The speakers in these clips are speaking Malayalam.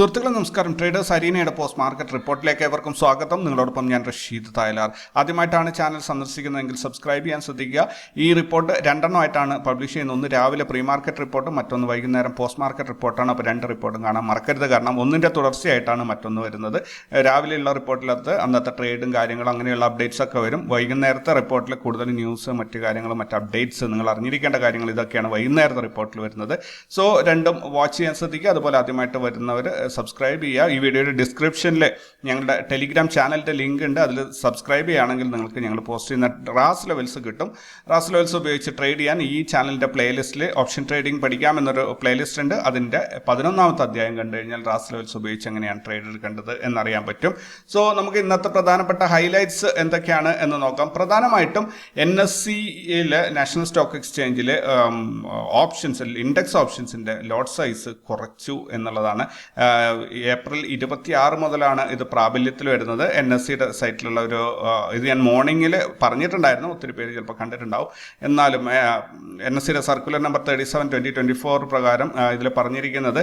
സുഹൃത്തുക്കളെ നമസ്കാരം. ട്രേഡേഴ്സ് അരീനയുടെ പോസ്റ്റ് മാർക്കറ്റ് റിപ്പോർട്ടിലേക്ക് ഏവർക്കും സ്വാഗതം. നിങ്ങളോടൊപ്പം ഞാൻ റഷീദ് തായലാർ. ആദ്യമായിട്ടാണ് ചാനൽ സന്ദർശിക്കുന്നതെങ്കിൽ സബ്സ്ക്രൈബ് ചെയ്യാൻ ശ്രദ്ധിക്കുക. ഈ റിപ്പോർട്ട് രണ്ടെണ്ണമായിട്ടാണ് പബ്ലിഷ് ചെയ്യുന്നത്. ഒന്ന് രാവിലെ പ്രീ മാർക്കറ്റ് റിപ്പോർട്ടും മറ്റൊന്ന് വൈകുന്നേരം പോസ്റ്റ് മാർക്കറ്റ് റിപ്പോർട്ടാണ് അപ്പോൾ രണ്ട് റിപ്പോർട്ടും കാണാൻ മറക്കരുത്. കാരണം ഒന്നിന്റെ തുടർച്ചയായിട്ടാണ് മറ്റൊന്ന് വരുന്നത്. രാവിലെയുള്ള റിപ്പോർട്ടിലകത്ത് അന്നത്തെ ട്രേഡും കാര്യങ്ങളും അങ്ങനെയുള്ള അപ്ഡേറ്റ്സ് ഒക്കെ വരും. വൈകുന്നേരത്തെ റിപ്പോർട്ടിൽ കൂടുതൽ ന്യൂസ് മറ്റ് കാര്യങ്ങളും മറ്റ് അപ്ഡേറ്റ്സ് നിങ്ങൾ അറിഞ്ഞിരിക്കേണ്ട കാര്യങ്ങൾ ഇതൊക്കെയാണ് വൈകുന്നേരത്തെ റിപ്പോർട്ടിൽ വരുന്നത്. സോ രണ്ടും വാച്ച് ചെയ്യാൻ ശ്രദ്ധിക്കുക. അതുപോലെ ആദ്യമായിട്ട് വരുന്നവർ സബ്സ്ക്രൈബ് ചെയ്യുക. ഈ വീഡിയോയുടെ ഡിസ്ക്രിപ്ഷനിൽ ഞങ്ങളുടെ ടെലിഗ്രാം ചാനലിന്റെ ലിങ്ക് ഉണ്ട്. അതിൽ സബ്സ്ക്രൈബ് ചെയ്യുകയാണെങ്കിൽ നിങ്ങൾക്ക് ഞങ്ങൾ പോസ്റ്റ് ചെയ്യുന്ന റാസ് ലെവൽസ് കിട്ടും. റാസ് ലെവൽസ് ഉപയോഗിച്ച് ട്രേഡ് ചെയ്യാൻ ഈ ചാനലിന്റെ പ്ലേലിസ്റ്റിൽ ഓപ്ഷൻ ട്രേഡിംഗ് പഠിക്കാം എന്നൊരു പ്ലേലിസ്റ്റ് ഉണ്ട്. അതിന്റെ പതിനൊന്നാമത്തെ അധ്യായം കണ്ടു കഴിഞ്ഞാൽ റാസ് ലെവൽസ് ഉപയോഗിച്ച് എങ്ങനെയാണ് ട്രേഡ് എടുക്കേണ്ടത് എന്നറിയാൻ പറ്റും. സോ നമുക്ക് ഇന്നത്തെ പ്രധാനപ്പെട്ട ഹൈലൈറ്റ്സ് എന്തൊക്കെയാണ് എന്ന് നോക്കാം. പ്രധാനമായിട്ടും എൻ എസ് സിയിലെ നാഷണൽ സ്റ്റോക്ക് എക്സ്ചേഞ്ചിൽ ഓപ്ഷൻസ് ഇൻഡെക്സ് ഓപ്ഷൻസിന്റെ ലോട്ട് സൈസ് കുറച്ചു എന്നുള്ളതാണ് ഏപ്രിൽ ഇരുപത്തി ആറ് മുതലാണ് ഇത് പ്രാബല്യത്തിൽ വരുന്നത്. എൻ എസ് സിയുടെ സൈറ്റിലുള്ള ഒരു ഇത് ഞാൻ മോർണിംഗിൽ പറഞ്ഞിട്ടുണ്ടായിരുന്നു. ഒത്തിരി പേര് ചിലപ്പോൾ കണ്ടിട്ടുണ്ടാവും. എന്നാലും എൻ എസ് സിയുടെ circular number thirty seven twenty twenty four പ്രകാരം ഇതിൽ പറഞ്ഞിരിക്കുന്നത്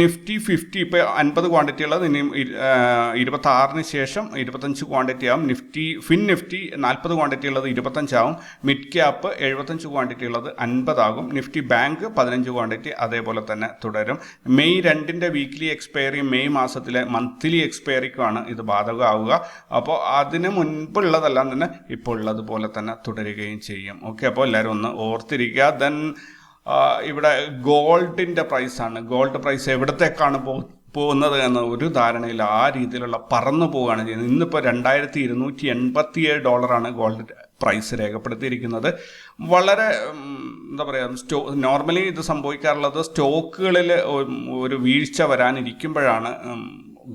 നിഫ്റ്റി ഫിഫ്റ്റി ഇപ്പോൾ അൻപത് ക്വാണ്ടിറ്റി ഉള്ളത് ഇനിയും ഇരുപത്താറിന് ശേഷം ഇരുപത്തഞ്ച് ക്വാണ്ടിറ്റി ആവും. നിഫ്റ്റി ഫിൻ നിഫ്റ്റി നാൽപ്പത് ക്വാണ്ടിറ്റി ഉള്ളത് ഇരുപത്തഞ്ചാവും മിഡ് ക്യാപ്പ് എഴുപത്തഞ്ച് ക്വാണ്ടിറ്റി ഉള്ളത് അൻപതാകും നിഫ്റ്റി ബാങ്ക് പതിനഞ്ച് ക്വാണ്ടിറ്റി അതേപോലെ തന്നെ തുടരും. മെയ് രണ്ടിന്റെ വീക്ക്ലി എക്സ്പയറി മെയ് മാസത്തിലെ മന്ത്ലി എക്സ്പയറിക്കുമാണ് ഇത് ബാധകമാവുക. അപ്പോൾ അതിന് മുൻപുള്ളതെല്ലാം തന്നെ ഇപ്പോൾ ഉള്ളതുപോലെ തന്നെ തുടരുകയും ചെയ്യും. ഓക്കെ അപ്പോൾ എല്ലാവരും ഒന്ന് ഓർത്തിരിക്കുക. ദെൻ ഇവിടെ ഗോൾഡിന്റെ പ്രൈസാണ്. ഗോൾഡ് പ്രൈസ് എവിടത്തേക്കാണ് പോ പോകുന്നത് എന്ന ഒരു ധാരണയിൽ ആ രീതിയിലുള്ള പറന്നു പോവുകയാണ് ചെയ്യുന്നത്. ഇന്നിപ്പോൾ രണ്ടായിരത്തി ഇരുന്നൂറ്റി എൺപത്തിയേഴ് ഡോളറാണ് ഗോൾഡ് പ്രൈസ് രേഖപ്പെടുത്തിയിരിക്കുന്നത്. വളരെ എന്താ പറയുക സ്റ്റോ നോർമലി ഇത് സംഭവിക്കാറുള്ളത് സ്റ്റോക്കുകളിൽ ഒരു വീഴ്ച വരാനിരിക്കുമ്പോഴാണ്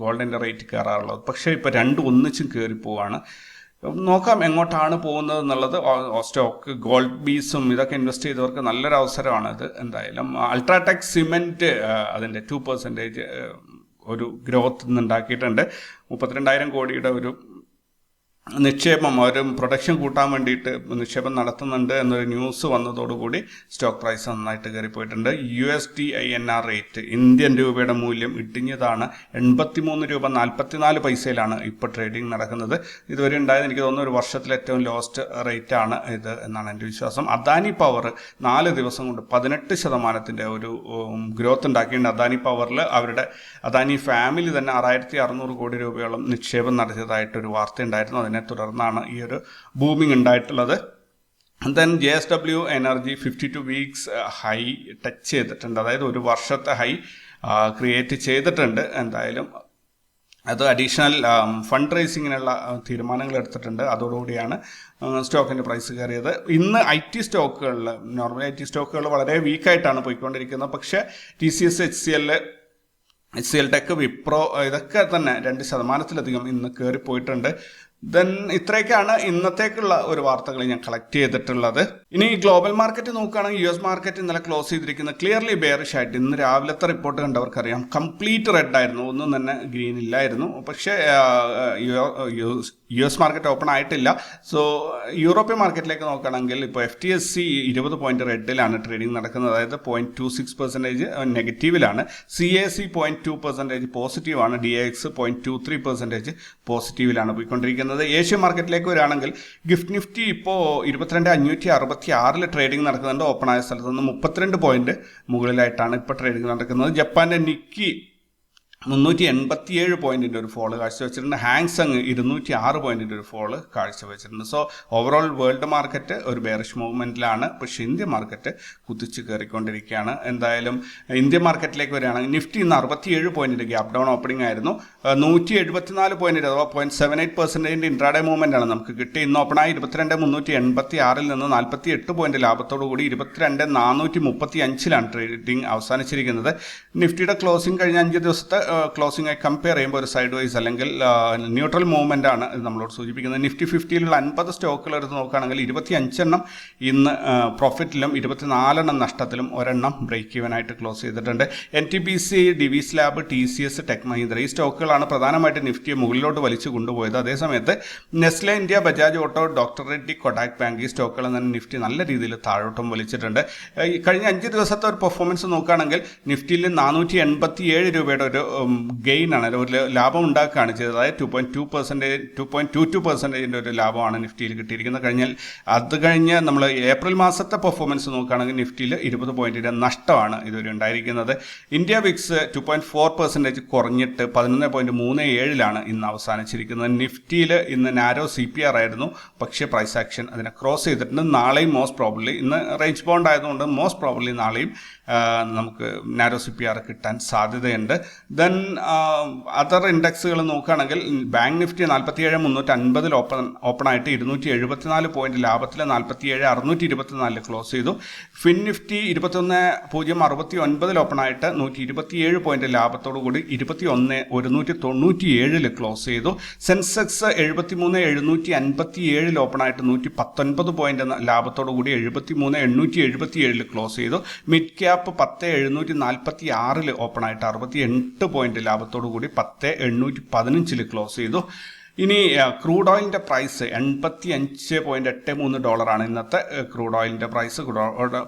ഗോൾഡിന്റെ റേറ്റ് കയറാറുള്ളത്. പക്ഷേ ഇപ്പോൾ രണ്ടും ഒന്നിച്ചും കയറി പോവാണ് നോക്കാം എങ്ങോട്ടാണ് പോകുന്നത് എന്നുള്ളത്. സ്റ്റോക്ക് ഗോൾഡ് ബീസും ഇതൊക്കെ ഇൻവെസ്റ്റ് ചെയ്തവർക്ക് നല്ലൊരു അവസരമാണ് ഇത് എന്തായാലും. അൾട്രാടെക് സിമെന്റ് അതിന്റെ ടു പെർസെന്റേജ് ഒരു ഗ്രോത്ത് ഉണ്ടാക്കിയിട്ടുണ്ട്. മുപ്പത്തിരണ്ടായിരം കോടിയുടെ ഒരു നിക്ഷേപം അവർ പ്രൊഡക്ഷൻ കൂട്ടാൻ വേണ്ടിയിട്ട് നിക്ഷേപം നടത്തുന്നുണ്ട് എന്നൊരു ന്യൂസ് വന്നതോടുകൂടി സ്റ്റോക്ക് പ്രൈസ് നന്നായിട്ട് കയറിപ്പോയിട്ടുണ്ട്. U S T I N R rate Indian രൂപയുടെ മൂല്യം ഇടിഞ്ഞതാണ്. എൺപത്തിമൂന്ന് രൂപ നാൽപ്പത്തിനാല് പൈസയിലാണ് ഇപ്പോൾ ട്രേഡിംഗ് നടക്കുന്നത്. ഇതുവരെ ഉണ്ടായത് എനിക്ക് തോന്നുന്നു ഒരു വർഷത്തിലെ ഏറ്റവും ലോസ്റ്റ് റേറ്റ് ആണ് ഇത് എന്നാണ് എന്റെ വിശ്വാസം. അദാനി പവർ നാല് ദിവസം കൊണ്ട് പതിനെട്ട് ശതമാനത്തിന്റെ ഒരു ഗ്രോത്ത് ഉണ്ടാക്കിയിട്ടുണ്ട്. അദാനി പവറിൽ അവരുടെ അദാനി ഫാമിലി തന്നെ ആറായിരത്തി അറുന്നൂറ് കോടി രൂപയോളം നിക്ഷേപം നടത്തിയതായിട്ടൊരു വാർത്ത ഉണ്ടായിരുന്നു. അതിനെ തുടർന്നാണ് ഈ ഒരു ബൂമിംഗ് ഉണ്ടായിട്ടുള്ളത്. Then J S W energy fifty two weeks high touch ചെയ്തിട്ടുണ്ട്. അതായത് ഒരു വർഷത്തെ ഹൈ ക്രിയേറ്റ് ചെയ്തിട്ടുണ്ട്. എന്തായാലും അത് അഡീഷണൽ ഫണ്ട് റേസിങ്ങിനുള്ള തീരുമാനങ്ങൾ എടുത്തിട്ടുണ്ട്. അതോടുകൂടിയാണ് സ്റ്റോക്കിന്റെ പ്രൈസ് കയറിയത്. ഇന്ന് ഐ ടി സ്റ്റോക്കുകളിൽ നോർമലി ഐ ടി സ്റ്റോക്കുകൾ വളരെ വീക്കായിട്ടാണ് പോയിക്കൊണ്ടിരിക്കുന്നത്. പക്ഷേ T C S H C എല്ലിൽ H C L tech Wipro ഇതൊക്കെ തന്നെ രണ്ട് ശതമാനത്തിലധികം ഇന്ന് കയറി പോയിട്ടുണ്ട് ദെൻ ഇത്രയൊക്കെയാണ് ഇന്നത്തേക്കുള്ള ഒരു വാർത്തകൾ ഞാൻ കളക്ട് ചെയ്തിട്ടുള്ളത്. ഇനി ഗ്ലോബൽ മാർക്കറ്റ് നോക്കുകയാണെങ്കിൽ യു എസ് മാർക്കറ്റ് ഇന്നലെ ക്ലോസ് ചെയ്തിരിക്കുന്ന ക്ലിയർലി ബെയറിഷ് ആയിട്ട് ഇന്ന് രാവിലത്തെ റിപ്പോർട്ട് കണ്ടവർക്കറിയാം കംപ്ലീറ്റ് റെഡ് ആയിരുന്നു. ഒന്നും തന്നെ ഗ്രീൻ ഇല്ലായിരുന്നു. പക്ഷേ യു എസ് മാർക്കറ്റ് ഓപ്പൺ ആയിട്ടില്ല. സോ യൂറോപ്യൻ മാർക്കറ്റിലേക്ക് നോക്കുകയാണെങ്കിൽ ഇപ്പോൾ എഫ് ടി എസ് സി ഇരുപത് പോയിന്റ് റെഡിലാണ് ട്രേഡിംഗ് നടക്കുന്നത്. അതായത് point two six percentage നെഗറ്റീവിലാണ് C A C point two percentage പോസിറ്റീവാണ് D X point two three percentage പോസിറ്റീവിലാണ് പോയിക്കൊണ്ടിരിക്കുന്നത്. ഏഷ്യൻ മാർക്കറ്റിലേക്ക് വരികയാണെങ്കിൽ ഗിഫ്റ്റ് നിഫ്റ്റി ഇപ്പോൾ ഇരുപത്തിരണ്ട് അഞ്ഞൂറ്റി അറുപത്തി ആറിൽ ട്രേഡിംഗ് നടക്കുന്നുണ്ട്. ഓപ്പൺ ആയ സ്ഥലത്ത് നിന്ന് മുപ്പത്തിരണ്ട് പോയിന്റ് മുകളിലായിട്ടാണ് ഇപ്പോൾ ട്രേഡിംഗ് നടക്കുന്നത്. ജപ്പാന്റെ നിക്കി മുന്നൂറ്റി എൺപത്തിയേഴ് പോയിന്റിന്റെ ഒരു ഫോൾ കാഴ്ചവെച്ചിട്ടുണ്ട്. ഹാങ്സങ് ഇരുന്നൂറ്റി ആറ് പോയിന്റിന്റെ ഒരു ഫോൾ കാഴ്ചവെച്ചിട്ടുണ്ട്. സോ ഓവറോൾ വേൾഡ് മാർക്കറ്റ് ഒരു ബേറിഷ് മൂവ്മെന്റിലാണ് പക്ഷേ ഇന്ത്യ മാർക്കറ്റ് കുതിച്ചു കയറിക്കൊണ്ടിരിക്കുകയാണ്. എന്തായാലും ഇന്ത്യ മാർക്കറ്റിലേക്ക് വരികയാണെങ്കിൽ നിഫ്റ്റി ഇന്ന് അറുപത്തിയേഴ് പോയിന്റിന്റെ ഗ്യാപ് ഡൗൺ ഓപ്പണിംഗ് ആയിരുന്നു. നൂറ്റി എഴുപത്തിനാല് പോയിന്റ് അഥവാ പോയിന്റ് സെവൻ എയ്റ്റ് പെർസെന്റേജിന്റെ ഇൻട്രാഡേ മൂവ്മെന്റ് ആണ് നമുക്ക് കിട്ടി ഇന്ന് ഓപ്പണായി ഇരുപത്തിരണ്ട് മുന്നൂറ്റി എൺപത്തി ആറിൽ നിന്ന് നാൽപ്പത്തി എട്ട് പോയിന്റ് ലാഭത്തോടു കൂടി ഇരുപത്തിരണ്ട് നാനൂറ്റി മുപ്പത്തി അഞ്ചിലാണ് ട്രേഡിംഗ് അവസാനിച്ചിരിക്കുന്നത് നിഫ്റ്റിയുടെ ക്ലോസിംഗ് കഴിഞ്ഞ അഞ്ച് ദിവസത്തെ ക്ലോസിംഗ് കമ്പയർ ചെയ്യുമ്പോൾ ഒരു സൈഡ് വൈസ് അല്ലെങ്കിൽ ന്യൂട്രൽ മൂവ്മെന്റ് ആണ് നമ്മളോട് സൂചിപ്പിക്കുന്നത്. നിഫ്റ്റി ഫിഫ്റ്റിയിലുള്ള അൻപത് സ്റ്റോക്കുകൾ എടുത്ത് നോക്കുകയാണെങ്കിൽ ഇരുപത്തി അഞ്ചെണ്ണം ഇന്ന് പ്രോഫിറ്റിലും ഇരുപത്തിനാലെണ്ണം നഷ്ടത്തിലും ഒരെണ്ണം ബ്രേക്ക് ഈവൻ ആയിട്ട് ക്ലോസ് ചെയ്തിട്ടുണ്ട്. N T P C Divi's lab T C S tech Mahindra ഈ സ്റ്റോക്കുകളാണ് പ്രധാനമായിട്ട് നിഫ്റ്റിയെ മുകളിലോട്ട് വലിച്ചു കൊണ്ടുപോയത്. അതേസമയത്ത് Nestle India Bajaj auto doctor Reddy Kotak bank ഈ സ്റ്റോക്കുകൾ തന്നെ നിഫ്റ്റി നല്ല രീതിയിൽ താഴോട്ടും വലിച്ചിട്ടുണ്ട്. കഴിഞ്ഞ അഞ്ച് ദിവസത്തെ ഒരു പെർഫോമൻസ് നോക്കുകയാണെങ്കിൽ നിഫ്റ്റിയിൽ നാനൂറ്റി എൺപത്തി ഏഴ് രൂപയുടെ ഒരു ഗെയിൻ ആണ് ഒരു ലാഭം ഉണ്ടാക്കുകയാണ് ചെയ്തത്. അതായത് two point two percentage two point two two പെർസെന്റേജിന്റെ ഒരു ലാഭമാണ് നിഫ്റ്റിയിൽ കിട്ടിയിരിക്കുന്നത്. കഴിഞ്ഞാൽ അത് കഴിഞ്ഞ് നമ്മൾ ഏപ്രിൽ മാസത്തെ പെർഫോമൻസ് നോക്കുകയാണെങ്കിൽ നിഫ്റ്റിയിൽ ഇരുപത് പോയിന്റിന്റെ നഷ്ടമാണ് ഇതുവരെ ഉണ്ടായിരിക്കുന്നത്. India VIX two point four percentage കുറഞ്ഞിട്ട് പതിനൊന്ന് പോയിന്റ് മൂന്ന് ഏഴിലാണ് ഇന്ന് അവസാനിച്ചിരിക്കുന്നത്. നിഫ്റ്റിയിൽ ഇന്ന് നാരോ സി പി ആർ ആയിരുന്നു. പക്ഷേ പ്രൈസ് ആക്ഷൻ അതിനെ ക്രോസ് ചെയ്തിട്ടുണ്ട്. നാളെയും മോസ്റ്റ് പ്രോബ്ലി ഇന്ന് റേഞ്ച് ബോണ്ട് ആയതുകൊണ്ട് മോസ്റ്റ് പ്രോബ്ലി നാളെയും നമുക്ക് നാരോ സി പി ആർ കിട്ടാൻ സാധ്യതയുണ്ട്. ദെൻ അതർ ഇൻഡെക്സുകൾ നോക്കുകയാണെങ്കിൽ ബാങ്ക് നിഫ്റ്റി നാൽപ്പത്തിയേഴ് മുന്നൂറ്റി അൻപതിൽ ഓപ്പൺ ഓപ്പൺ ആയിട്ട് ഇരുന്നൂറ്റി എഴുപത്തിനാല് പോയിന്റ് ലാഭത്തിൽ നാൽപ്പത്തിയേഴ് അറുന്നൂറ്റി ഇരുപത്തിനാലിൽ ക്ലോസ് ചെയ്തു. ഫിൻ നിഫ്റ്റി ഇരുപത്തൊന്ന് പൂജ്യം അറുപത്തി ഒൻപതിൽ ഓപ്പൺ ആയിട്ട് നൂറ്റി ഇരുപത്തിയേഴ് പോയിന്റ് ലാഭത്തോടു കൂടി ഇരുപത്തി ഒന്ന് ഒരുന്നൂറ്റി തൊണ്ണൂറ്റി ഏഴിൽ ക്ലോസ് ചെയ്തു. സെൻസെക്സ് എഴുപത്തി മൂന്ന് എഴുന്നൂറ്റി അൻപത്തി ഏഴിൽ ഓപ്പൺ ആയിട്ട് നൂറ്റി പത്തൊൻപത് പോയിന്റ് ലാഭത്തോടു കൂടി എഴുപത്തി മൂന്ന് എണ്ണൂറ്റി എഴുപത്തി ഏഴിൽ ക്ലോസ് ചെയ്തു മിഡ് ക്യാപ്പ് പത്ത് എഴുന്നൂറ്റി നാൽപ്പത്തി ആറിൽ ഓപ്പൺ ആയിട്ട് അറുപത്തി എട്ട് പോയിന്റ് ലാഭത്തോടു കൂടി പത്ത് എണ്ണൂറ്റി പതിനഞ്ചിൽ ക്ലോസ് ചെയ്തു. ഇനി ക്രൂഡ് ഓയിലിന്റെ പ്രൈസ് എൺപത്തി അഞ്ച് പോയിന്റ് എട്ട് മൂന്ന് ഡോളറാണ്. ഇന്നത്തെ ക്രൂഡ് ഓയിലിന്റെ പ്രൈസ്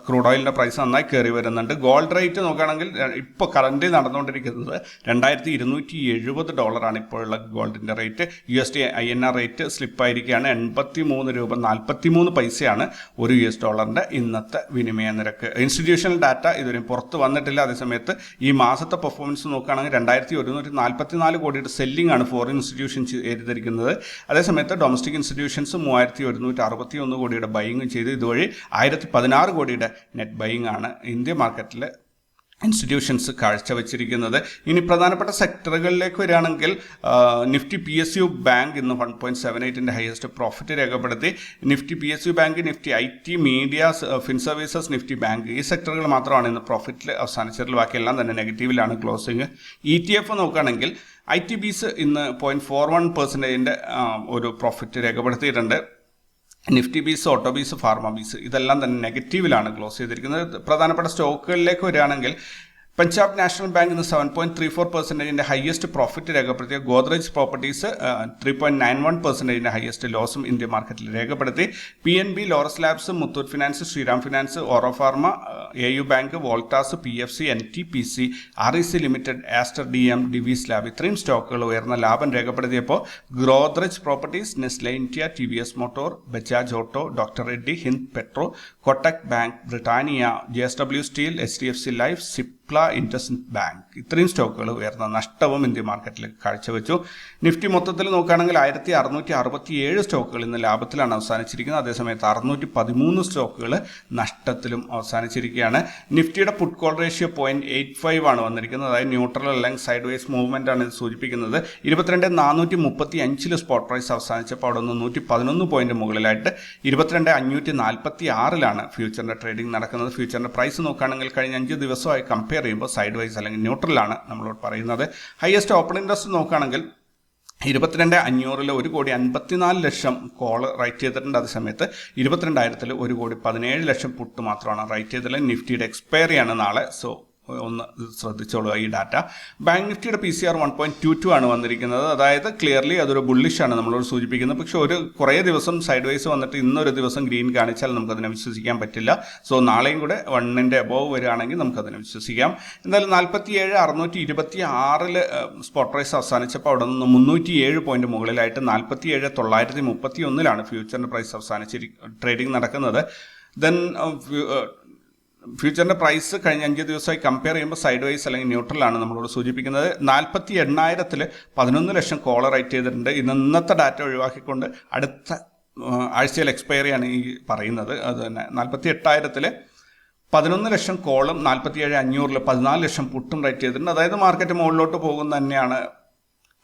ക്രൂഡ് ഓയിലിന്റെ പ്രൈസ് നന്നായി കയറി വരുന്നുണ്ട്. ഗോൾഡ് റേറ്റ് നോക്കുകയാണെങ്കിൽ ഇപ്പോൾ കറന്റ് നടന്നുകൊണ്ടിരിക്കുന്നത് രണ്ടായിരത്തി ഇരുന്നൂറ്റി എഴുപത് ഡോളറാണ് ഇപ്പോഴുള്ള ഗോൾഡിന്റെ rate. U S D I N R rate സ്ലിപ്പായിരിക്കുകയാണ്. എൺപത്തി മൂന്ന് രൂപ നാൽപ്പത്തി മൂന്ന് പൈസയാണ് ഒരു യു എസ് ഡോളറിന്റെ ഇന്നത്തെ വിനിമയ നിരക്ക്. ഇൻസ്റ്റിറ്റ്യൂഷണൽ ഡാറ്റ ഇതുവരെ പുറത്ത് വന്നിട്ടില്ല. അതേസമയത്ത് ഈ മാസത്തെ പെർഫോമൻസ് നോക്കുകയാണെങ്കിൽ രണ്ടായിരത്തി ഒരുന്നൂറ്റി നാൽപ്പത്തി നാല് കോടിയുടെ സെല്ലിംഗ് ആണ് ഫോറിൻ ഇൻസ്റ്റിറ്റ്യൂഷൻസ് ചെയ്തിരിക്കുന്നത് അതേസമയത്ത് ഡൊമസ്റ്റിക് ഇൻസ്റ്റിറ്റ്യൂഷൻസ് മൂവായിരത്തി ഒരുന്നൂറ്റി അറുപത്തി ഒന്ന് കോടിയുടെ ബൈങ് ചെയ്ത്. ഇതുവഴി ആയിരത്തി പതിനാറ് കോടിയുടെ നെറ്റ് ബൈങ് ആണ് ഇന്ത്യ മാർക്കറ്റിൽ ഇൻസ്റ്റിറ്റ്യൂഷൻസ് കാഴ്ചവെച്ചിരിക്കുന്നത്. ഇനി പ്രധാനപ്പെട്ട സെക്ടറുകളിലേക്ക് വരികയാണെങ്കിൽ Nifty P S U bank ഇന്ന് വൺ പോയിന്റ് സെവൻ എയ്റ്റിന്റെ ഹയസ്റ്റ് പ്രോഫിറ്റ് രേഖപ്പെടുത്തി. Nifty P S U bank Nifty I T media fin services Nifty bank ഈ സെക്ടറുകൾ മാത്രമാണ് ഇന്ന് പ്രോഫിറ്റിൽ അവസാനിച്ചതിൽ ബാക്കിയെല്ലാം തന്നെ നെഗറ്റീവിലാണ് ക്ലോസിങ് ഇ ടി എഫ് നോക്കുകയാണെങ്കിൽ ഐ ടി ബീസ് ഇന്ന് പോയിന്റ് ഫോർ വൺ പെർസെന്റേജിന്റെ ഒരു പ്രോഫിറ്റ് രേഖപ്പെടുത്തിയിട്ടുണ്ട്. Nifty bees auto bees pharma bees ഇതെല്ലാം തന്നെ നെഗറ്റീവിലാണ് ക്ലോസ് ചെയ്തിരിക്കുന്നത്. പ്രധാനപ്പെട്ട സ്റ്റോക്കുകളിലേക്ക് വരികയാണെങ്കിൽ പഞ്ചാബ് നാഷണൽ ബാങ്ക് ഇന്ന് സെവൻ പോയിന്റ് ത്രീ ഫോർ പെർസെന്റേജിന്റെ ഹയസ്റ്റ് പ്രോഫിറ്റ് രേഖപ്പെടുത്തിയ Godrej properties three point nine one പെർസെന്റേജിന്റെ highest ലോസും ഇന്ത്യ മാർക്കറ്റിൽ രേഖപ്പെടുത്തി. P N B Laurus labs Muthoot finance Shriram finance Auro pharma A U bank Voltas P F C N T P C R E C limited Aster D M Divi's lab ഇത്രയും സ്റ്റോക്കുകൾ ഉയർന്ന ലാഭം രേഖപ്പെടുത്തിയപ്പോൾ Godrej properties Nestle India T V S motor Bajaj auto doctor Reddy Hind petro Kotak bank Britannia J S W steel H D F C life Cipla Indus bank. ഇത്രയും സ്റ്റോക്കുകൾ ഉയർന്ന നഷ്ടവും ഇന്ത്യ മാർക്കറ്റിൽ കാഴ്ചവെച്ചു. നിഫ്റ്റി മൊത്തത്തിൽ നോക്കുകയാണെങ്കിൽ ആയിരത്തി അറുന്നൂറ്റി അറുപത്തി ഏഴ് സ്റ്റോക്കുകൾ ഇന്ന് ലാഭത്തിലാണ് അവസാനിച്ചിരിക്കുന്നത്. അതേസമയത്ത് അറുന്നൂറ്റി പതിമൂന്ന് സ്റ്റോക്കുകൾ നഷ്ടത്തിലും അവസാനിച്ചിരിക്കുകയാണ്. നിഫ്റ്റിയുടെ put call ratio point eight five ആണ് വന്നിരിക്കുന്നത്. അതായത് ന്യൂട്രൽ അല്ലെങ്കിൽ സൈഡ് വേസ് മൂവ്മെന്റ് ആണ് ഇത് സൂചിപ്പിക്കുന്നത്. ഇരുപത്തിരണ്ട് നാനൂറ്റി മുപ്പത്തി അഞ്ചിൽ സ്പോട്ട് പ്രൈസ് അവസാനിച്ചപ്പോൾ അവിടെ നിന്ന് നൂറ്റി പതിനൊന്ന് പോയിന്റ് മുകളിലായിട്ട് ഇരുപത്തിരണ്ട് അഞ്ഞൂറ്റി നാൽപ്പത്തി ആറിലാണ് ഫ്യൂച്ചറിന്റെ ട്രേഡിംഗ് നടക്കുന്നത്. ഫ്യൂച്ചറിന്റെ പ്രൈസ് നോക്കുകയാണെങ്കിൽ കഴിഞ്ഞ അഞ്ച് ദിവസമായി കമ്പയർ ചെയ്യുമ്പോൾ സൈഡ് വൈസ് അല്ലെങ്കിൽ ന്യൂട്രലാണ് നമ്മളോട് പറയുന്നത്. ഹയസ്റ്റ് ഓപ്പൺ ഇൻട്രസ്റ്റ് നോക്കുകയാണെങ്കിൽ ഇരുപത്തിരണ്ട് അഞ്ഞൂറിൽ ഒരു കോടി അൻപത്തിനാല് ലക്ഷം കോൾ റൈറ്റ് ചെയ്തിട്ടുണ്ട് അതേ സമയത്ത്. ഇരുപത്തിരണ്ടായിരത്തിൽ ഒരു കോടി പതിനേഴ് ലക്ഷം പുട്ട് മാത്രമാണ് റൈറ്റ് ചെയ്തത്. നിഫ്റ്റിയുടെ എക്സ്പയറിയാണ് നാളെ. സോ ഒന്ന് ശ്രദ്ധിച്ചോളുക ഈ ഡാറ്റ. ബാങ്ക് നിഫ്റ്റിയുടെ P C R one point two two ആണ് വന്നിരിക്കുന്നത്. അതായത് ക്ലിയർലി അതൊരു ബുള്ളിഷ് ആണ് നമ്മളോട് സൂചിപ്പിക്കുന്നത്. പക്ഷേ ഒരു കുറേ ദിവസം സൈഡ് വൈസ് വന്നിട്ട് ഇന്നൊരു ദിവസം ഗ്രീൻ കാണിച്ചാൽ നമുക്കതിനെ വിശ്വസിക്കാൻ പറ്റില്ല. സോ നാളെയും കൂടെ വണ്ണിന്റെ അബോവ് വരികയാണെങ്കിൽ നമുക്കതിനെ വിശ്വസിക്കാം. എന്തായാലും നാൽപ്പത്തി ഏഴ് അറുന്നൂറ്റി ഇരുപത്തി ആറിൽ സ്പോട്ട് പ്രൈസ് അവസാനിച്ചപ്പോൾ അവിടെ നിന്ന് മുന്നൂറ്റി ഏഴ് പോയിന്റ് മുകളിലായിട്ട് നാൽപ്പത്തി ഏഴ് തൊള്ളായിരത്തി മുപ്പത്തി ഒന്നിലാണ് ഫ്യൂച്ചറിന്റെ പ്രൈസ് അവസാനിച്ചിരി ട്രേഡിംഗ് നടക്കുന്നത്. ദെൻ ഫ്യൂച്ചറിന്റെ പ്രൈസ് കഴിഞ്ഞ അഞ്ച് ദിവസമായി കമ്പയർ ചെയ്യുമ്പോൾ സൈഡ് വൈസ് അല്ലെങ്കിൽ ന്യൂട്രലാണ് നമ്മളോട് സൂചിപ്പിക്കുന്നത്. നാൽപ്പത്തി എണ്ണായിരത്തിൽ പതിനൊന്ന് ലക്ഷം കോളർ റൈറ്റ് ചെയ്തിട്ടുണ്ട്. ഇന്ന് ഇന്നത്തെ ഡാറ്റ ഒഴിവാക്കിക്കൊണ്ട് അടുത്ത ആഴ്ചയിൽ എക്സ്പയറിയാണ് ഈ പറയുന്നത്. അത് തന്നെ നാൽപ്പത്തി എട്ടായിരത്തിൽ പതിനൊന്ന് ലക്ഷം കോളും നാൽപ്പത്തിയേഴ് അഞ്ഞൂറിൽ പതിനാല് ലക്ഷം പുട്ടും റൈറ്റ് ചെയ്തിട്ടുണ്ട്. അതായത് മാർക്കറ്റ് മുകളിലോട്ട് പോകുന്ന തന്നെയാണ്